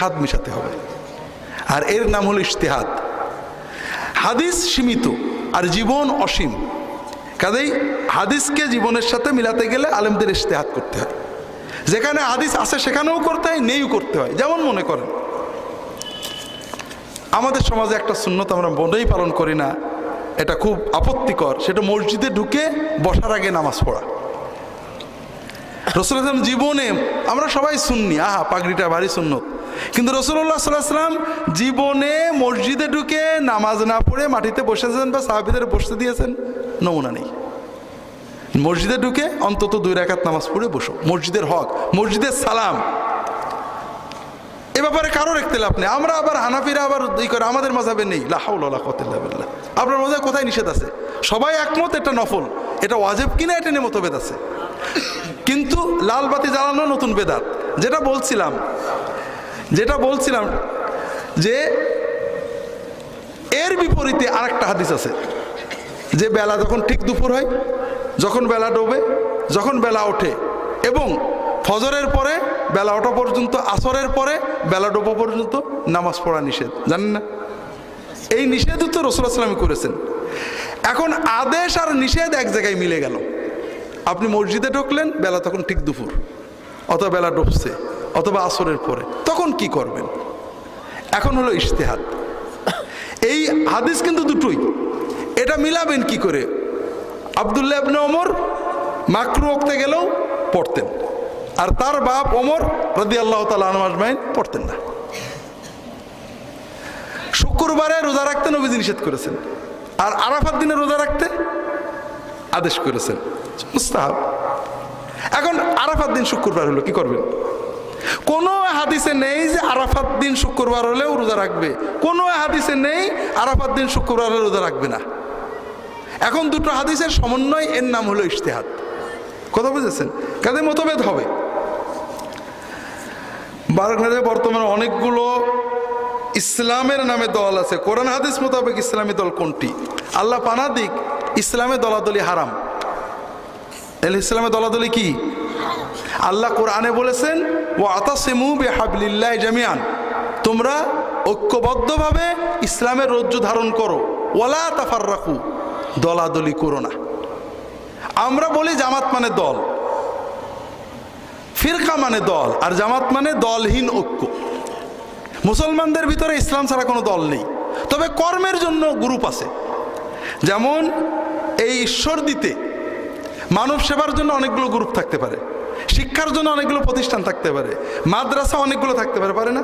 হাত মিশাতে হবে। আর এর নাম হলো ইশতেহাদ। হাদিস সীমিত, আর জীবন অসীম। কাজেই হাদিসকে জীবনের সাথে মিলাতে গেলে আলেমদের ইশতেহাদ করতে হয়। যেখানে হাদিস আছে সেখানেও করতে হয়, নেইও করতে হয়। যেমন মনে করেন, আমাদের সমাজে একটা সুন্নত আমরা মনেই পালন করি না। এটা খুব আপত্তিকর। সেটা মসজিদে ঢুকে বসার আগে নামাজ পড়া। রসুল জীবনে আমরা সবাই শুননি আহা, পাগড়িটা ভারী সুন্নত। কিন্তু রসুল্লাহ সাল্লাম জীবনে মসজিদে ঢুকে নামাজ না পড়ে মাটিতে বসেছেন বা সাহাবিদের বসতে দিয়েছেন? নমুনা নেই। মসজিদে ঢুকে অন্তত দুই রাকাত নামাজ পড়ে বসো। মসজিদের হক, মসজিদের সালাম। এ ব্যাপারে কারোর লাভ নেই। আমরা আবার হানাফিরা আবার ই করে, আমাদের মাঝাবে নেই। লাহাউল্লাহ কতিল্লাহ আপনার মধ্যে কোথায় নিষেধ আছে? সবাই একমত এটা নফল। এটা ওয়াজেব কিনা এটা নিয়ে মতভেদ আছে। কিন্তু লাল বাতি জ্বালানো নতুন বেদাত। যেটা বলছিলাম যেটা বলছিলাম যে এর বিপরীতে আর একটা হাদিস আছে, যে বেলা যখন ঠিক দুপুর হয়, যখন বেলা ডোবে, যখন বেলা ওঠে, এবং ফজরের পরে বেলা ওঠা পর্যন্ত, আসরের পরে বেলা ডোবা পর্যন্ত নামাজ পড়া নিষেধ, জানেন না? এই নিষেধ তো রসুলামী করেছেন। এখন আদেশ আর নিষেধ এক জায়গায় মিলে গেল। আপনি মসজিদে ঢুকলেন, বেলা তখন ঠিক দুপুর অত বেলা ডুবছে। অথবা আসরের পরে। তখন কি করবেন? এখন হলো ইশতেহাদ। এই হাদিস কিন্তু দুটোই। এটা মিলাবেন কি করে? আবদুল্লাহ ইবনে অমর মাকরু ওক্তে গেলেও পড়তেন। আর তার বাপ ওমর রদি আল্লাহ তালা আজমাইন পড়তেন না। শুক্রবারে রোজা রাখতে নবীজি নিষেধ করেছেন। আর আরাফাত দিনে রোজা রাখতে আদেশ করেছেন। মুস্তাহাব। এখন আরাফাত দিন শুক্রবার হলো, কি করবেন? কোনো হাদিসে নেই যে আরাফাত দিন শুক্রবার হলেও রোজা রাখবে। কোনো হাদিসে নেই আরাফাত দিন শুক্রবার হলে রোজা রাখবে না। এখন দুটো হাদিসের সমন্বয়, এর নাম হলো ইশতেহাত কথা বুঝেছেন? কাজে মতভেদ হবে। বাংলাদেশে বর্তমানে অনেকগুলো ইসলামের নামে দল আছে। কোরআন হাদিস মোতাবেক ইসলামী দল কোনটি? আল্লাহ পানা দিক, ইসলামে দলাদলি হারাম। ইসলামে দলাদলি কি? আল্লাহ কোরআনে বলেছেন ও জামিয়ান তোমরা ঐক্যবদ্ধভাবে ইসলামের রজ্জু ধারণ করো। ওলা তাফার রাখু দলাদলি করো না। আমরা বলি জামাত মানে দল। ফিরকা মানে দল, আর জামাত মানে দলহীন ঐক্য। মুসলমানদের ভিতরে ইসলাম ছাড়া কোনো দল নেই। তবে কর্মের জন্য গ্রুপ আছে। যেমন এই ঈশ্বর দিতে মানব সেবার জন্য অনেকগুলো গ্রুপ থাকতে পারে। শিক্ষার জন্য অনেকগুলো প্রতিষ্ঠান থাকতে পারে, মাদ্রাসা অনেকগুলো থাকতে পারে পারে না?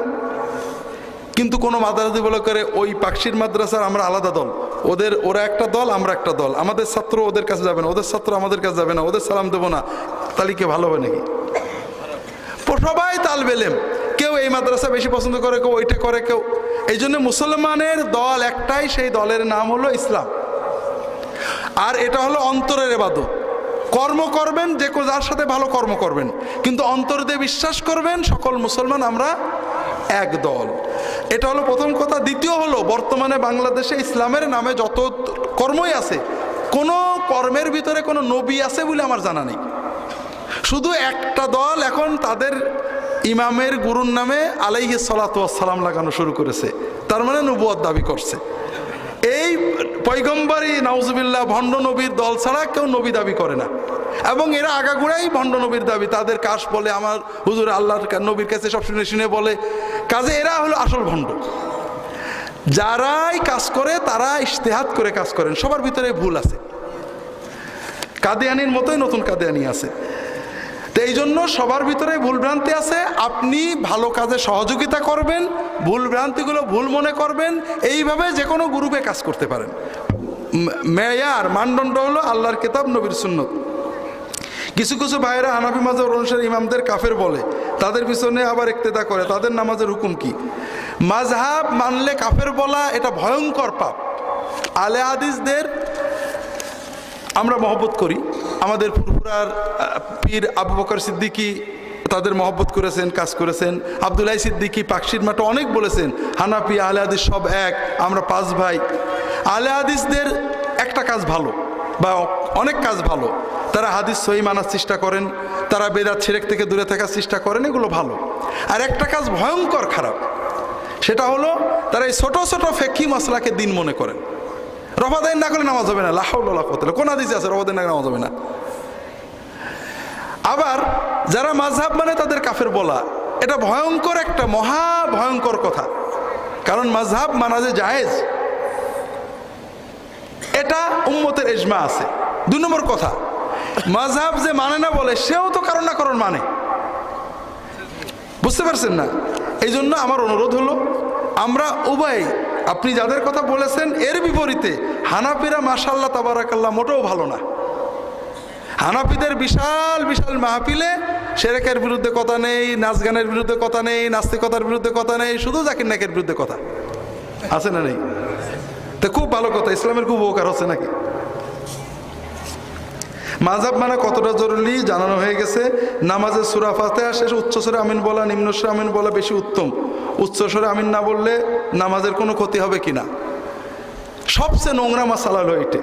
কিন্তু কোনো মাদ্রাসা বলে করে ওই পাকশির মাদ্রাসার আমরা আলাদা দল। ওদের, ওরা একটা দল, আমরা একটা দল। আমাদের ছাত্র ওদের কাছে যাবে না, ওদের ছাত্র আমাদের কাছে যাবে না, ওদের সালাম দেবো না। তাহলে কি ভালো হবে নাকি? সবাই তাল বেলেম। কেউ এই মাদ্রাসা বেশি পছন্দ করে, কেউ ওইটা করে, কেউ এই জন্য মুসলমানের দল একটাই, সেই দলের নাম হলো ইসলাম। আর এটা হলো অন্তরের এবাদত। কর্ম করবেন, যে যার সাথে ভালো কর্ম করবেন। কিন্তু অন্তর দিয়ে বিশ্বাস করবেন, সকল মুসলমান আমরা এক দল। এটা হলো প্রথম কথা। দ্বিতীয় হলো, বর্তমানে বাংলাদেশে ইসলামের নামে যত কর্মই আছে, কোনো কর্মের ভিতরে কোনো নবী আছে বলে আমার জানা নেই। শুধু একটা দল এখন তাদের ইমামের গুরুর নামে আলাইহি সালাম লাগানো শুরু করেছে। তার মানে নবুয়াদ দাবি করছে। এই পৈগম্বরী নাউজুবিল্লাহ ভণ্ড নবীর দল ছাড়া কেউ নবী দাবি করে না। এবং এরা আগাগোড়াই ভণ্ড নবীর দাবি। তাদের কাশ বলে, আমার হুজুর আল্লাহর নবীর কাছে সব শুনে শুনে বলে, কাজে এরা হলো আসল ভণ্ড। যারাই কাজ করে তারা ইশতেহাত করে কাজ করেন। সবার ভিতরে ভুল আছে। কাদিয়ানির মতোই নতুন কাদিয়ানি আছে। এই জন্য সবার ভিতরে ভুলভ্রান্তি আছে। আপনি ভালো কাজে সহযোগিতা করবেন ভুলভ্রান্তিগুলো ভুল মনে করবেন, এইভাবে যে কোনো গ্রুপে কাজ করতে পারেন। মেয়ার মানদণ্ড হলো আল্লাহর কেতাব, নবীর সুন্নত। কিছু কিছু ভাইয়েরা হানাফি মাজার অনুসারে ইমামদের কাফের বলে, তাদের পিছনে আবার একতেদা করে, তাদের নামাজের হুকুম কি? মাঝহাব মানলে কাফের বলা এটা ভয়ঙ্কর পাপ। আলে আদিসদের আমরা মহব্বত করি। আমাদের ফুরফুরার পীর আবু বকর সিদ্দিকি তাদের মহব্বত করেছেন, কাজ করেছেন। আবদুল্লাহ সিদ্দিকি, পাকশির মাঠে অনেক বলেছেন হানাপি আলে হাদিস সব এক, আমরা পাঁচ ভাই। আলে হাদিসদের একটা কাজ ভালো, বা অনেক কাজ ভালো। তারা হাদিস সহি মানার চেষ্টা করেন, তারা বেদাত ছেড়েক থেকে দূরে থাকার চেষ্টা করেন, এগুলো ভালো। আর একটা কাজ ভয়ঙ্কর খারাপ, সেটা হলো তারা এই ছোট ছোট ফেকি মশলাকে দিন মনে করেন। রফাদাইন না করলে নামাজ হবে না লাহাউল্লাহ করতে কোন হাদিসে আছে রফাদাইন না নামাজ হবে না? আবার যারা মাঝহাব মানে তাদের কাফের বলা, এটা ভয়ঙ্কর একটা, মহা ভয়ঙ্কর কথা। কারণ মাঝহাব মানা যে জায়েজ। এটা উম্মতের এজমা আছে। দুই নম্বর কথা মাঝহাব যে মানে না বলে, সেও তো কারণ না কারণ মানে। বুঝতে পারছেন না? এই জন্য আমার অনুরোধ হলো, আমরা উভয় আপনি যাদের কথা বলেছেন, এর বিপরীতে হানাপিরা মাসাল্লাহ তাবারাকাল্লাহ মোটেও ভালো না। হানাফিদের বিশাল বিশাল মাহফিলে সেরেকের বিরুদ্ধে কথা নেই, নাচ গানের বিরুদ্ধে কথা নেই, নাস্তিকতার বিরুদ্ধে কথা নেই, শুধু জাকির নাকের বিরুদ্ধে কথা। আছে না নেই? তো খুব ভালো কথা, ইসলামের খুব উপকার হচ্ছে নাকি? মাঝাব মানে কতটা জরুরি জানানো হয়ে গেছে। নামাজের সুরা ফাতেহা শেষে উচ্চস্বরে আমিন বলা নিম্নস্বরে আমিন বলা বেশি উত্তম। উচ্চস্বরে আমিন না বললে নামাজের কোনো ক্ষতি হবে কিনা সবচেয়ে নোংরা মাসালা হলো এটি।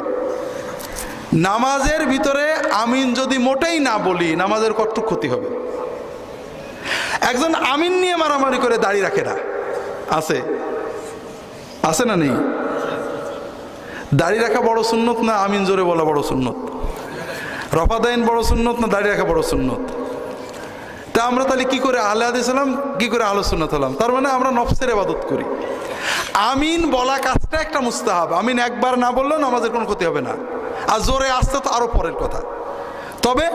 নামাজের ভিতরে আমিন যদি মোটেই না বলি, নামাজের কতটুক ক্ষতি হবে? একজন আমিন নিয়ে মারামারি করে দাড়ি রাখে না। আছে? আছে না নেই? দাড়ি রাখা বড় সুন্নত না আমিন জোরে বলা বড় সুন্নত? রফাদাইন বড় সুন্নত না দাঁড়িয়ে রাখা বড় সুন্নত? তা আমরা তাহলে কি করে আহলে হাদিস হলাম কী করে আলো সুন্নত হলাম? তার মানে আমরা নফসের ইবাদত করি। আমিন বলা কাজটা একটা মুস্তাহাব। আমিন একবার না বললেও নামাজের কোনো ক্ষতি হবে না। আর জোরে আসতে তো আরও পরের কথা। তবে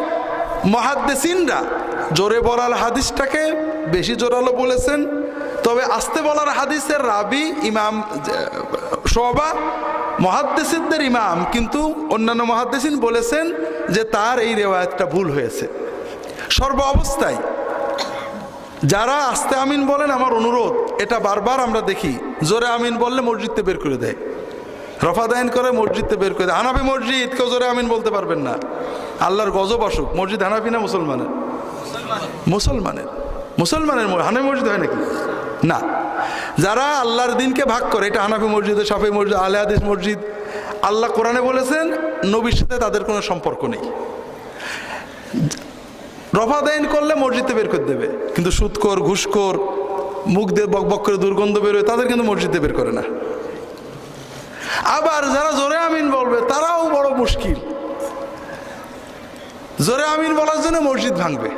মহাদ্দেসিনরা জোরে বলার হাদিসটাকে বেশি জোরালো বলেছেন। তবে আস্তে বলার হাদিসের রাবি, ইমাম সবা মহাদ্দেসিনদের ইমাম কিন্তু অন্যান্য মহাদ্দেসিন বলেছেন যে তার এই রেওয়ায়তটা ভুল হয়েছে। সর্ব অবস্থায় যারা আস্তে আমিন বলেন, আমার অনুরোধ, এটা বারবার আমরা দেখি, জোরে আমিন বললে মসজিদতে বের করে দেয়। রফাদায়ন করে মসজিদতে বের করে দেয়। হানাফি মসজিদ, কেউ জোরে আমিন বলতে পারবেন না। আল্লাহর গজব আসুক। মসজিদ হানাফি না মুসলমানের? মুসলমানের। মুসলমানের হানাফি মসজিদ হয় নাকি? না। যারা আল্লাহর দিনকে ভাগ করে, এটা হানাফি মসজিদ, সাফি মসজিদ আলে হাদিস মসজিদ, আল্লাহ কোরআনে বলেছেন, নবীর সাথে তাদের কোনো সম্পর্ক নেই। রফাদাইন করলে মসজিদে বের করে দেবে, কিন্তু সুদকর ঘুষকর মুখ দিয়ে বক বক করে দুর্গন্ধ বেরোয় তাদের কিন্তু মসজিদে বের করে না। আবার যারা জোরে আমিন বলবে, তারাও বড় মুশকিল। জোরে আমিন বলার জন্য মসজিদ ভাঙবে।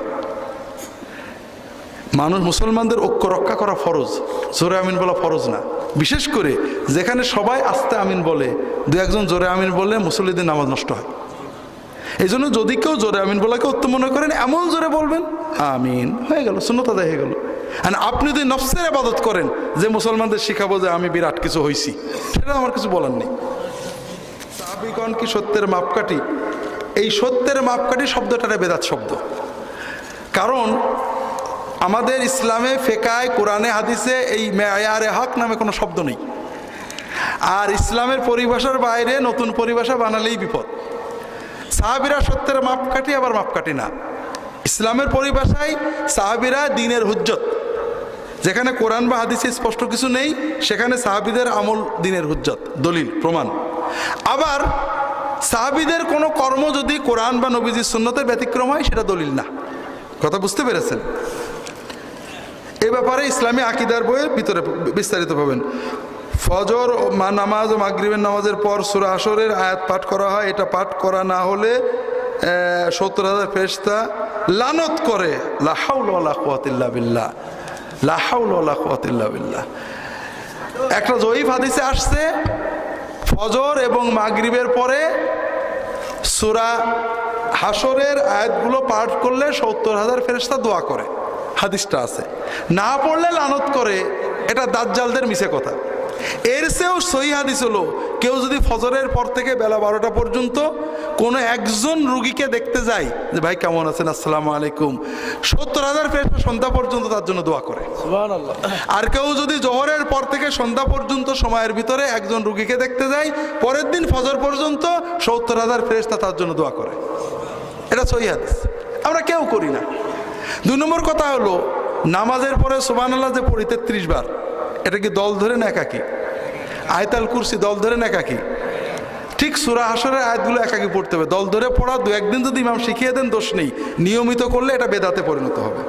মানুষ মুসলমানদের ঐক্য রক্ষা করা ফরজ। জোরে আমিন বলা ফরজ না। বিশেষ করে যেখানে সবাই আস্তে আমিন বলে, দু একজন জোরে আমিন বলে মুসল্লিদের নামাজ নষ্ট হয়। এই জন্য যদি কেউ জোরে আমিন বলাকে উত্তম মনে করেন, এমন জোরে বলবেন, আমিন, হয়ে গেল শূন্যতা হয়ে গেল। আর আপনি যদি নফসের আবাদত করেন, যে মুসলমানদের শিখাবো যে আমি বিরাট কিছু হইছি, সেটা আমার কিছু বলার নেই। সাহাবিগণ কি সত্যের মাপকাঠি? এই সত্যের মাপকাঠি শব্দটা বেদাত শব্দ। কারণ আমাদের ইসলামে ফেকায়, কোরআনে, হাদিসে এই মেয়ারে হক নামে কোনো শব্দ নেই। আর ইসলামের পরিভাষার বাইরে নতুন পরিভাষা বানালেই বিপদ। সাহাবিরা সত্যের মাপকাঠি, আবার মাপকাঠি না। ইসলামের পরিভাষায় সাহাবিরা দিনের হুজ্জত। যেখানে কোরআন বা হাদিসে স্পষ্ট কিছু নেই, সেখানে সাহাবিদের আমল দিনের হুজ্জত। দলিল, প্রমাণ। আবার সাহাবিদের কোনো কর্ম যদি কোরআন বা নবীজির সুন্নতের ব্যতিক্রম হয়, সেটা দলিল না। কথা বুঝতে পেরেছেন? এ ব্যাপারে ইসলামী আকিদার বইয়ের ভিতরে বিস্তারিত পাবেন। ফজর নামাজ ও মাগরিবের নামাজের পর সুরা আসরের আয়াত পাঠ করা হয়। এটা পাঠ করা না হলে সত্তর হাজার ফেরিস্তা লানত করে। লাহাউল্লাহ একটা জয়ীফ হাদিসে আসছে, ফজর এবং মাগরিবের পরে সুরা হাসরের আয়াতগুলো পাঠ করলে সত্তর হাজার ফেরেস্তা দোয়া করে। হাদিসটা আছে। না পড়লে লানত করে এটা দাজ্জালদের মিশে কথা। এর চেয়েও সহি হাদিস হলো কেউ যদি ফজরের পর থেকে বেলা বারোটা পর্যন্ত কোনো একজন রুগীকে দেখতে যায় যে ভাই কেমন আছেন? আসসালামু আলাইকুম। সত্তর হাজার ফেরেস্তা সন্ধ্যা পর্যন্ত তার জন্য দোয়া করে। আর কেউ যদি জহরের পর থেকে সন্ধ্যা পর্যন্ত সময়ের ভিতরে একজন রুগীকে দেখতে যায় পরের দিন ফজর পর্যন্ত সত্তর হাজার ফেরেস্তা তার জন্য দোয়া করে। এটা সহি হাদিস। আমরা কেউ করি না। দুই নম্বর কথা হলো, নামাজের পরে সোবান আল্লাহ যে পড়ি তেত্রিশ বার, এটা কি দল ধরে না একাকি? আয়তাল কুরসি দল ধরে না একাকি? ঠিক সুরা হাসরের আয়াতগুলো একাকি পড়তে হবে। দল ধরে পড়া, দু একদিন যদি ইমাম শিখিয়ে দেন, দোষ নেই। নিয়মিত করলে এটা বেদাতে পরিণত হবে।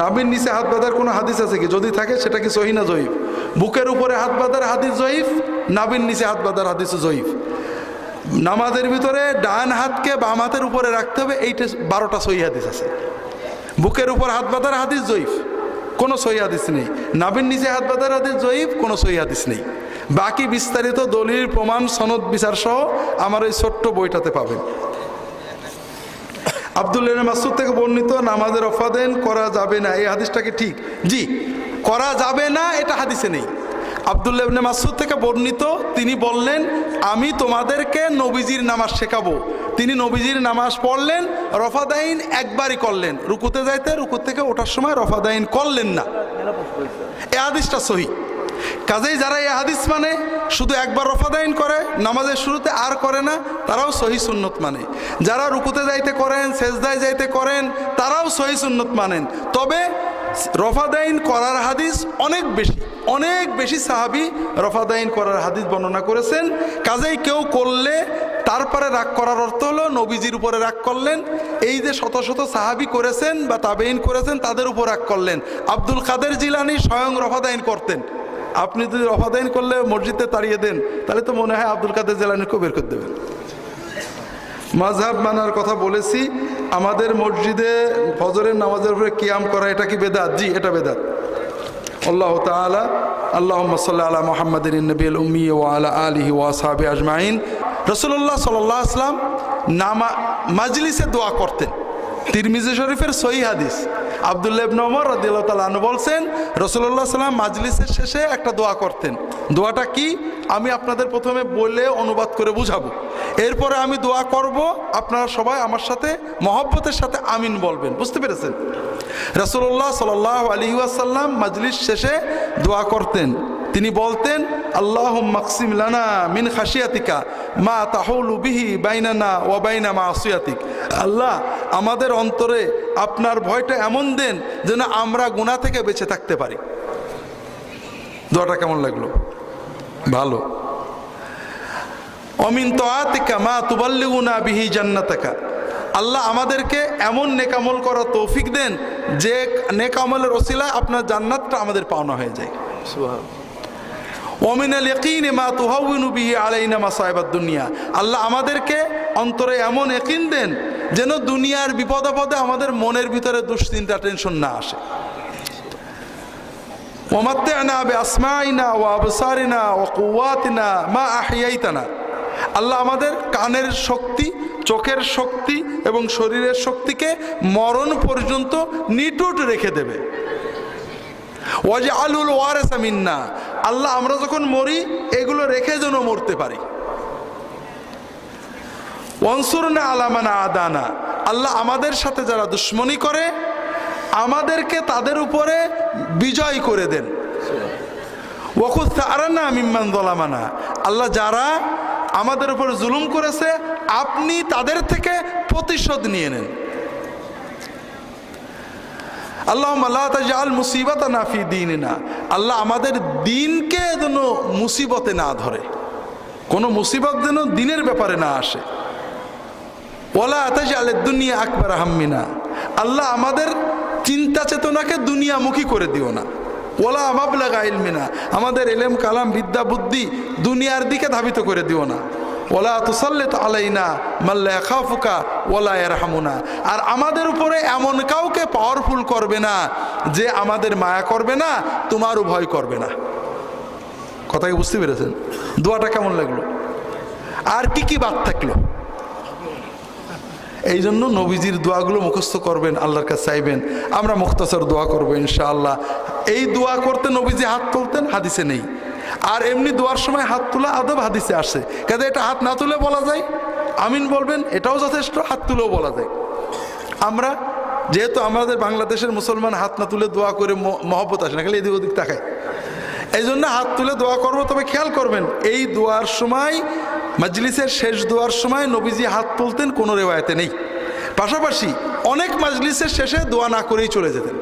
নাবির নিচে হাত বাঁধার কোনো হাদিস আছে কি? যদি থাকে, সেটা কি সহি না জয়ীফ? বুকের উপরে হাত বাঁধার হাদিস জয়ীফ, নাবির নিচে হাত বাঁধার হাদিস জয়ীফ। নামাজের ভিতরে ডান হাতকে বাম হাতের উপরে রাখতে হবে, এইটা বারোটা সহি হাদিস আছে। বুকের উপর হাত বাঁধার হাদিস জয়ীফ। কোনো সহি হাদিস নেই। নাবির নিচে হাত বাঁধার হাদিস জয়ীফ, কোনো সহি হাদিস নেই। বাকি বিস্তারিত দলিল, প্রমাণ, সনদ, বিচার সহ আমার এই ছোট্ট বইটাতে পাবেন। আবদুল মাসুদ থেকে বর্ণিত, নামাজের অফাদেন করা যাবে না। এই হাদিসটাকে ঠিক? জি, করা যাবে না, এটা হাদিসে নেই। আবদুল্লাহ মাসুদ থেকে বর্ণিত, তিনি বললেন, আমি তোমাদেরকে নবীজির নামাজ শেখাবো। তিনি নবীজির নামাজ পড়লেন, রফাদাইন একবারই করলেন। রুকুতে যাইতে রুকু থেকে ওঠার সময় রফাদাইন করলেন না। এ হাদিসটা সহি। কাজেই যারা এই হাদিস মানে শুধু একবার রফাদাইন করে, নামাজের শুরুতে আর করে না, তারাও সহি সুন্নত মানে। যারা রুকুতে যাইতে করেন, সেজদায় যাইতে করেন, তারাও সহি সুন্নত মানেন। তবে রফাদাইন করার হাদিস অনেক বেশি অনেক বেশি সাহাবি রফাদাইন করার হাদিস বর্ণনা করেছেন। কাজেই কেউ করলে তারপরে রাগ করার অর্থ হলো নবীজির উপরে রাগ করলেন, এই যে শত শত সাহাবি করেছেন বা তাবেইন করেছেন, তাদের উপর রাগ করলেন। আব্দুল কাদের জিলানি স্বয়ং রফাদাইন করতেন। আপনি যদি রফাদাইন করলে মসজিদে তাড়িয়ে দেন, তাহলে তো মনে হয় আব্দুল কাদের জেলানিকেও বের করে দেবেন। মাঝহাব মানার কথা বলেছি আমাদের মসজিদে ফজরের নামাজের উপরে কিয়াম করা, এটা কি বেদাত? জি, এটা বেদাত। আল্লাহ তালা আল্লাহ সাল্লাহ আলা মোহাম্মদিন নবীল উম্মি ও আলা আলিহি ওয়াসাবি আজমাইন। রসুল্লাহ সাল্লাহ আসলাম নামা, মাজলিসে দোয়া করতেন। তিরমিজি শরীফের সহি হাদিস। আবদুল্লাহ তাআলা আনহু বলছেন, রাসূলুল্লাহ সাল্লাম মাজলিসের শেষে একটা দোয়া করতেন। দোয়াটা কি? আমি আপনাদের প্রথমে বলে অনুবাদ করে বুঝাবো। এরপরে আমি দোয়া করব, আপনারা সবাই আমার সাথে, মহব্বতের সাথে আমিন বলবেন। বুঝতে পেরেছেন? রাসূলুল্লাহ সাল্লাল্লাহু আলাইহি ওয়াসাল্লাম মাজলিস শেষে দোয়া করতেন। তিনি বলতেন আল্লাহ মাকসিম লানা মিন খাসিয়াতিকা মা তাহলু বিহি বাইনানা ও বাইনা মা আসিয়াতিক আল্লাহ, আমাদের অন্তরে আপনার ভয়টা এমন দেন যেন আমরা গুণা থেকে বেঁচে থাকতে পারি। দোয়াটা কেমন লাগল? ভালো। অমিন তোয়াতিকা মা তুবাল্লিগুনা বিহি জান্নাতাকা। আল্লাহ আমাদেরকে এমন নেকামল করা তৌফিক দেন যে নেকামলের ওসিলায় আপনার জান্নাতটা আমাদের পাওনা হয়ে যায়। ওমিনাল ইকিন মা তুহাউনু বিহি আলাইনা মাসাইবাদ দুনিয়া। আল্লাহ আমাদেরকে অন্তরে এমন একিন দেন যেন দুনিয়ার বিপদ আপদে আমাদের মনের ভিতরে দুশ্চিন্তা, টেনশন না আসে। ওমাত্তানা বে আসমাইনা ও আবসারিনা ও কুয়াতিনা মা আহিয়াইতানা আল্লাহ আমাদের কানের শক্তি, চোখের শক্তি এবং শরীরের শক্তিকে মরণ পর্যন্ত নিটুট রেখে দেবে। ওয়াজে আলুল ওয়ারেসা মিন্না। আল্লাহ আমরা যখন মরি, এগুলো রেখে যেন মরতে পারি। ওয়ানসুরনা আলামানা আদানা। আল্লাহ আমাদের সাথে যারা দুশ্মনী করে, আমাদেরকে তাদের উপরে বিজয় করে দেন। ওয়াকুদ তারানা মিম্মান দলামানা আল্লাহ যারা আমাদের উপর জুলুম করেছে, আপনি তাদের থেকে প্রতিশোধ নিয়ে নেন। আল্লাহ আল্লাহ তাজাল মুসিবত নাফি দিন না আল্লাহ আমাদের দিনকে যেন মুসিবতে না ধরে। কোনো মুসিবত যেন দিনের ব্যাপারে না আসে। ওলা তাজাল দুনিয়া আকবর আহমিনা আল্লাহ আমাদের চিন্তা চেতনাকে দুনিয়ামুখী করে দিও না। ওলা আমাবলাগা ইলমিনা, আমাদের এলেম, কালাম, বিদ্যা, বুদ্ধি দুনিয়ার দিকে ধাবিত করে দিও না। ওলা তুসাল্লেত আলাইনা মাল্লা খাফুকা ওলা এর এরহামুনা আর আমাদের উপরে এমন কাউকে পাওয়ারফুল করবে না যে আমাদের মায়া করবে না, তোমারও ভয় করবে না। কথাকে বুঝতে পেরেছেন? দোয়াটা কেমন লাগল? আর কি কি বাদ থাকল? এই জন্য নবীজির দোয়াগুলো মুখস্থ করবেন, আল্লাহর কাছে চাইবেন। আমরা মুখতাসর দোয়া করব ইনশাআল্লাহ। এই দোয়া করতে নবীজি হাত তুলতেন, হাদিসে নেই। আর এমনি দোয়ার সময় হাত তোলা আদব হাদিসে আসে। কাজে এটা হাত না তুলে বলা যায়? আমিন বলবেন, এটাও যথেষ্ট, হাত তুলেও বলা যায়। আমরা যেহেতু আমাদের বাংলাদেশের মুসলমান হাত না তুলে দোয়া করে মহব্বত আসে না, খালি এদিক ওদিক তাকায়। এই জন্য হাত তুলে দোয়া করব, তবে খেয়াল করবেন, এই দোয়ার সময়, মাজলিসের শেষ দোয়ার সময় নবীজি হাত তুলতেন, কোনো রেওয়ায়তে নেই। পাশাপাশি অনেক মাজলিসের শেষে দোয়া না করেই চলে যেতেন।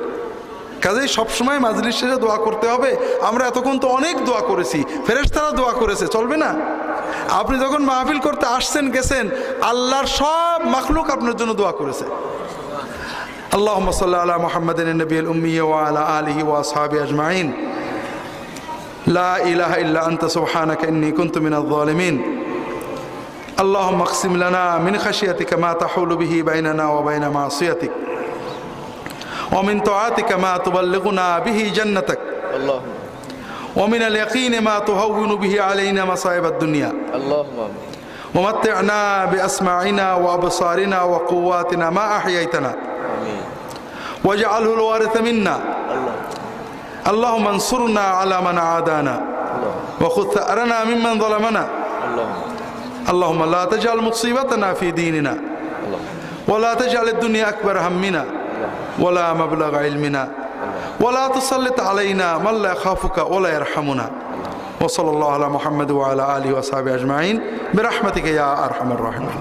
কাজেই সবসময় মাজলিস শেষে দোয়া করতে হবে আমরা এতক্ষণ তো অনেক দোয়া করেছি ফেরেশতারা দোয়া করেছে চলবে না আপনি যখন মাহফিল করতে আসছেন গেছেন আল্লাহর সব মাখলুক আপনার জন্য দোয়া করেছে اللهم صل على محمد النبي الأمي وعلى آله وأصحابه أجمعين لا إله إلا أنت سبحانك إني كنت من الظالمين اللهم اقسم لنا من خشيتك ما تحول به بيننا وبين معصيتك ومن طاعتك ما تبلغنا به جنتك. اللهم ومن اليقين ما تهون به علينا مصائب الدنيا. اللهم آمين. ومتعنا بأسماعنا وأبصارنا وقواتنا ما أحييتنا. واجعله الوارث منا. الله اللهم انصرنا على من عادانا. وخذ ثأرنا ممن ظلمنا. اللهم لا تجعل مصيبتنا في ديننا. اللهم. ولا تجعل الدنيا أكبر همنا. ولا مبلغ علمنا ولا تسلط علينا من لا يخافك ولا يرحمنا. وصلى الله على محمد وعلى آله وصحبه أجمعين. برحمتك يا أرحم الراحمين.